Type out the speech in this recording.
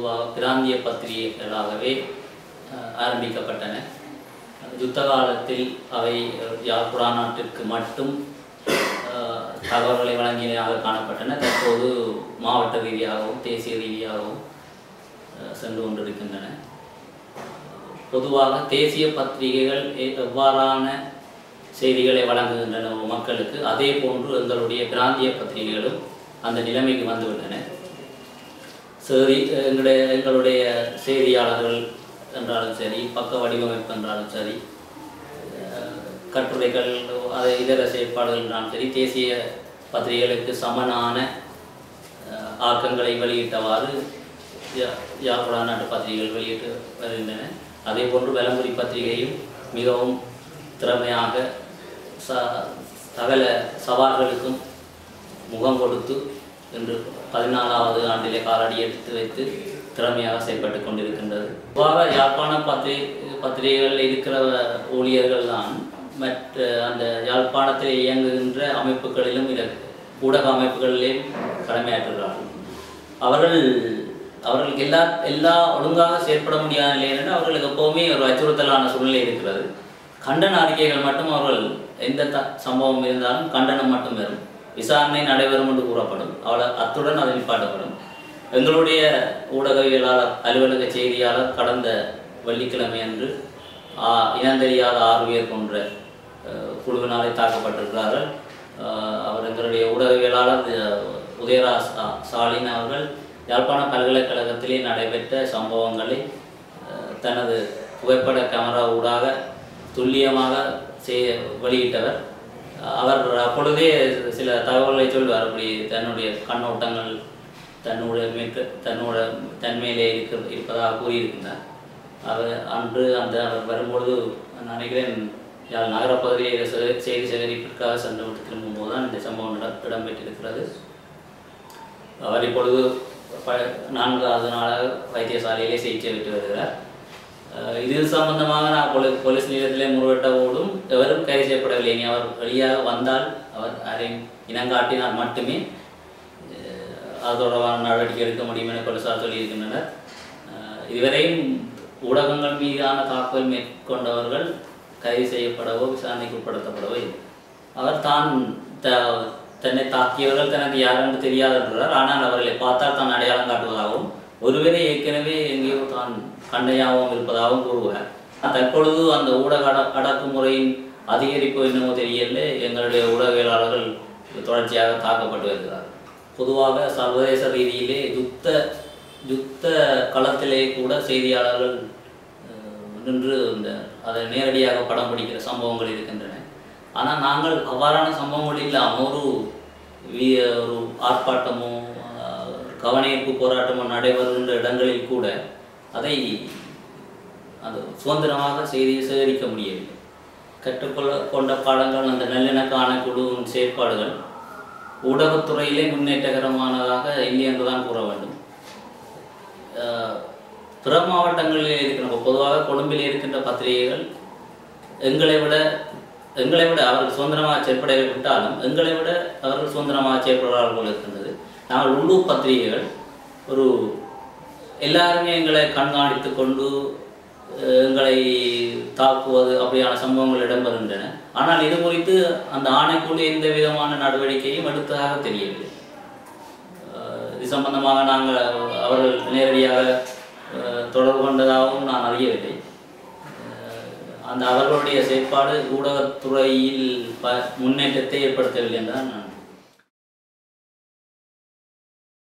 பொதுவாக பிராந்திய பத்திரிகைகளாகவே ஆரம்பிக்கப்பட்டன. யுத்த காலத்தில் அவை யாழ்ப்புறா நாட்டிற்கு மட்டும் தகவல்களை வழங்கியதாக காணப்பட்டன. தற்போது மாவட்ட ரீதியாகவும் தேசிய ரீதியாகவும் சென்று கொண்டிருக்கின்றன. பொதுவாக தேசிய பத்திரிகைகள் எவ்வாறான செய்திகளை வழங்குகின்றன மக்களுக்கு அதே போன்று எங்களுடைய பிராந்திய பத்திரிகைகளும் அந்த நிலைமைக்கு வந்துவிட்டன. செய்தி எங்களுடைய எங்களுடைய செய்தியாளர்கள் என்றாலும் சரி பக்க வடிவமைப்பு என்றாலும் சரி கட்டுரைகள் அதை இதர செயற்பாடுகள் என்றாலும் சரி தேசிய பத்திரிகைகளுக்கு சமனான ஆக்கங்களை வெளியிட்டவாறு யா- யாழ்ப்பாண நாட்டு பத்திரிகைகள் வெளியிட்டு வருகின்றன. அதே போன்று வெலம்புரி பத்திரிகையும் மிகவும் திறமையாக ச சகல சவால்களுக்கும் முகம் கொடுத்து இன்று பதினாலாவது ஆண்டிலே காலடி எடுத்து வைத்து திறமையாக செயல்பட்டு கொண்டிருக்கின்றது. பொதுவாக யாழ்ப்பாண பத்திரி பத்திரிகைகளில் இருக்கிற ஊழியர்கள் தான் மற்ற அந்த யாழ்ப்பாணத்தில் இயங்குகின்ற அமைப்புகளிலும் ஊடக அமைப்புகளிலும் கடமையாற்றுகிறார்கள். அவர்கள் அவர்களுக்கு எல்லா எல்லா ஒழுங்காக செயற்பட முடியாத நிலையில் அவர்களுக்கு எப்போவுமே ஒரு அச்சுறுத்தலான சூழ்நிலை இருக்கிறது. கண்டன அறிக்கைகள் மட்டும் அவர்கள் எந்த த சம்பவம் இருந்தாலும் கண்டனம் மட்டும் வரும். விசாரணை நடைபெறும் என்று கூறப்படும். அவள் அத்துடன் அது நிப்பாட்டப்படும் எங்களுடைய ஊடகவியலாளர் அலுவலக செய்தியாளர் கடந்த வெள்ளிக்கிழமை அன்று இனந்தெரியாத ஆறு பேர் போன்ற குழுவினாலே தாக்கப்பட்டிருக்கிறார்கள். அவர் எங்களுடைய ஊடகவியலாளர் உதயரா ஸ்டாலின் அவர்கள் யாழ்ப்பாண பல்கலைக்கழகத்திலே நடைபெற்ற சம்பவங்களை தனது புகைப்பட கேமரா ஊடாக துல்லியமாக செய் வெளியிட்டவர். அவர் அப்பொழுதே சில தகவல்களை சொல்வார் அப்படி தன்னுடைய கண்ணோட்டங்கள் தன்னுடைய மிக்க தன்னோட தன்மையிலே இருக்க இருப்பதாக கூறியிருக்கின்றார். அவர் அன்று அந்த அவர் வரும்பொழுது நான் நினைக்கிறேன் யாழ் நகரப்பகுதியை செய்தி சேகரிப்பிற்காக சென்று விட்டு திரும்பும்போது தான் இந்த சம்பவம் இட இடம்பெற்றிருக்கிறது. அவர் இப்பொழுது ப நான்காவது நாளாக வைத்தியசாலையிலே சிகிச்சை பெற்று வருகிறார். இது சம்பந்தமாக நான் போலீஸ் போலீஸ் நிலையத்திலே முறையிட்டவோடும் எவரும் கைது செய்யப்படவில்லை. இனி அவர் வெளியாக வந்தால் அவர் யாரையும் இனங்காட்டினால் மட்டுமே அது தொடர்பான நடவடிக்கை எடுக்க முடியும் என போலீசார் சொல்லியிருக்கின்றனர். இதுவரையும் ஊடகங்கள் மீதான தாக்குதல் மேற்கொண்டவர்கள் கைது செய்யப்படவோ விசாரணைக்கு உட்படுத்தப்படவோ இல்லை. அவர் தான் த- தன்னை தாக்கியவர்கள் தனக்கு யார் என்று தெரியாது என்றார் ஆனால் அவர்களை பார்த்தால் தான் அடையாளம் காட்டுவதாகவும் ஒருவேளை ஏற்கனவே எங்கேயோ தான் கண்டையாகவும் இருப்பதாகவும் கூறுவார். தற்பொழுது அந்த ஊடக அட அடக்குமுறையின் அதிகரிப்பு என்னமோ தெரியல எங்களுடைய ஊடகவியலாளர்கள் தொடர்ச்சியாக தாக்கப்பட்டு வருகிறார்கள். பொதுவாக சர்வதேச ரீதியிலே யுத்த யுத்த களத்திலே கூட செய்தியாளர்கள் நின்று இந்த அதை நேரடியாக படம் பிடிக்கிற சம்பவங்கள் இருக்கின்றன. ஆனால் நாங்கள் அவ்வாறான சம்பவங்கள் இல்லாமல் ஒரு ஒரு ஆர்ப்பாட்டமோ கவனஈர்ப்பு போராட்டமோ நடைபெறுகின்ற இடங்களில் கூட அதை அது சுதந்திரமாக செய்தியை சேகரிக்க முடியவில்லை. கற்றுக்கொள்ள கொண்ட பாடங்கள் அந்த நல்லிணக்க ஆணைக்குழுவின் செயற்பாடுகள் ஊடகத்துறையிலே முன்னேற்றகரமானதாக இல்லை என்றுதான் கூற வேண்டும். பிற மாவட்டங்களில் இருக்கின்ற பொதுவாக கொழும்பில் இருக்கின்ற பத்திரிகைகள் எங்களை விட எங்களை விட அவர்கள் சுதந்திரமாக செயற்படவிட்டாலும் எங்களை விட அவர்கள் சுதந்திரமாக செயற்படுவார்கள் இருக்கின்றது. நாங்கள் உள்ளூர் பத்திரிகைகள். ஒரு எல்லாருமே எங்களை கண்காணித்து கொண்டு எங்களை தாக்குவது அப்படியான சம்பவங்கள் இடம்பெறுகின்றன. ஆனால் இது குறித்து அந்த ஆணைக்குழு எந்த விதமான நடவடிக்கையும் எடுத்ததாக தெரியவில்லை. இது சம்பந்தமாக நாங்கள் அவர்கள் நேரடியாக தொடர்பு கொண்டதாகவும் நான் அறியவில்லை. அந்த அவர்களுடைய செயற்பாடு ஊடகத்துறையில் ப முன்னேற்றத்தை ஏற்படுத்தவில்லை என்றால் நான்